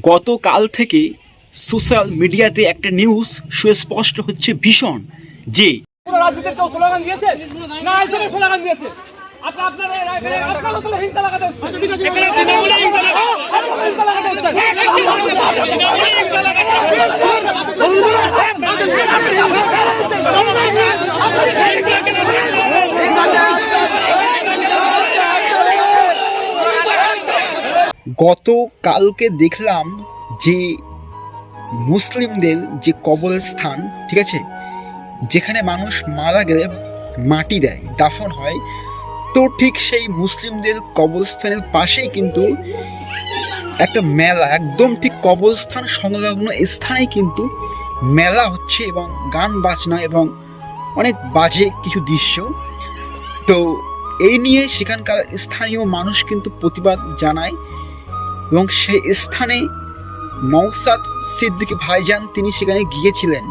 গতকাল থেকে সোশ্যাল মিডিয়াতে একটা নিউজ সুস্পষ্ট হচ্ছে ভীষণ যে এসেছেন। গতকালকে দেখলাম যে মুসলিমদের যে কবরস্থান, ঠিক আছে, যেখানে মানুষ মারা গেলে মাটি দেয়, দাফন হয়, তো ঠিক সেই মুসলিমদের কবরস্থানের পাশেই কিন্তু একটা মেলা, একদম ঠিক কবরস্থান সংলগ্ন স্থানে কিন্তু মেলা হচ্ছে এবং গান বাজনা এবং অনেক বাজে কিছু দৃশ্য তো এই নিয়ে সেখানকার স্থানীয় মানুষ কিন্তু প্রতিবাদ জানায় এবং সেই স্থানে নৌসাদ সিদ্দিক ভাইজান তিনি সেখানে গিয়েছিলেন।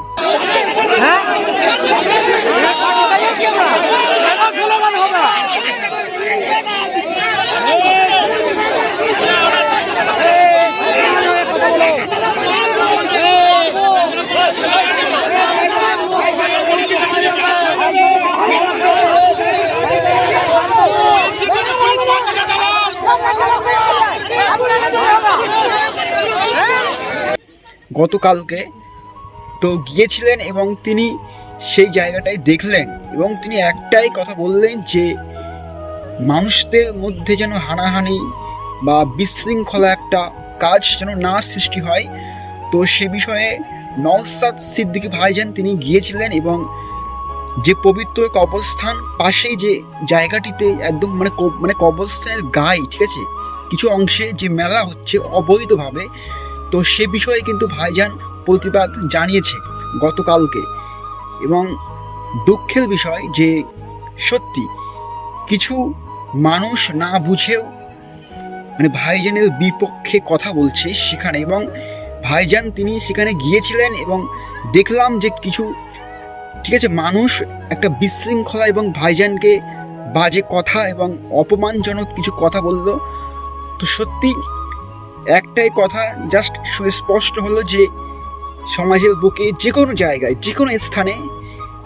গতকালকে তো গিয়েছিলেন এবং তিনি সেই জায়গাটায় দেখলেন এবং তিনি একটাই কথা বললেন যে মানুষদের মধ্যে যেন হানাহানি বা বিশৃঙ্খলা একটা কাজ যেন না সৃষ্টি হয়। তো সে বিষয়ে নওসাদ সিদ্দিকী ভাইজান তিনি গিয়েছিলেন এবং যে পবিত্র কবরস্থান পাশেই যে জায়গাটিতে একদম মানে মানে কবরস্থানের গায়ে, ঠিক আছে? কিছু অংশে যে মেলা হচ্ছে অবৈধভাবে তো সে বিষয়ে কিন্তু ভাইজান প্রতিবাদ জানিয়েছে গতকালকে। এবং দুঃখের বিষয় যে সত্যি কিছু মানুষ না বুঝেও মানে ভাইজানের বিপক্ষে কথা বলছে সেখানে এবং ভাইজান তিনি সেখানে গিয়েছিলেন এবং দেখলাম যে কিছু, ঠিক আছে, মানুষ একটা বিশৃঙ্খলা এবং ভাইজানকে বাজে কথা এবং অপমানজনক কিছু কথা বলল। তো সত্যি একটাই কথা জাস্ট সুস্পষ্ট হলো যে সমাজের বুকে যে কোনো জায়গায় যে কোনো স্থানে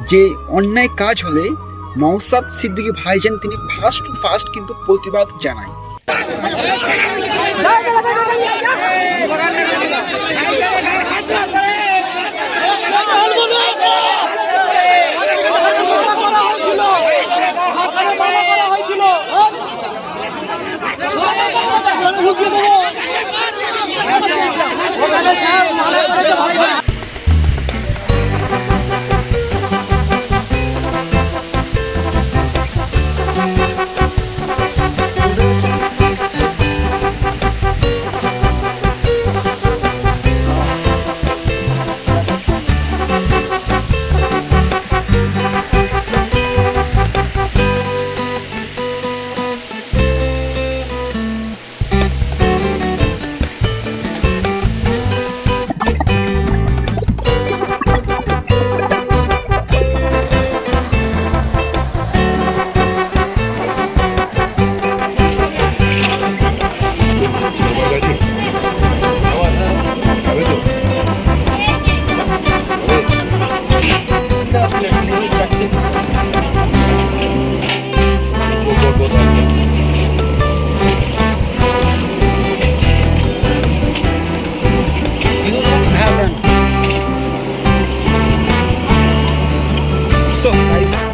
যে অন্যায় কাজ হলে নওসাদ সিদ্দিকী ভাইজান তিনি ফার্স্ট টু ফার্স্ট কিন্তু প্রতিবাদ জানায়।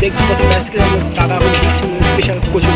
দেখতে পাচ্ছেন আজকে টাকা স্পেশাল কোচিং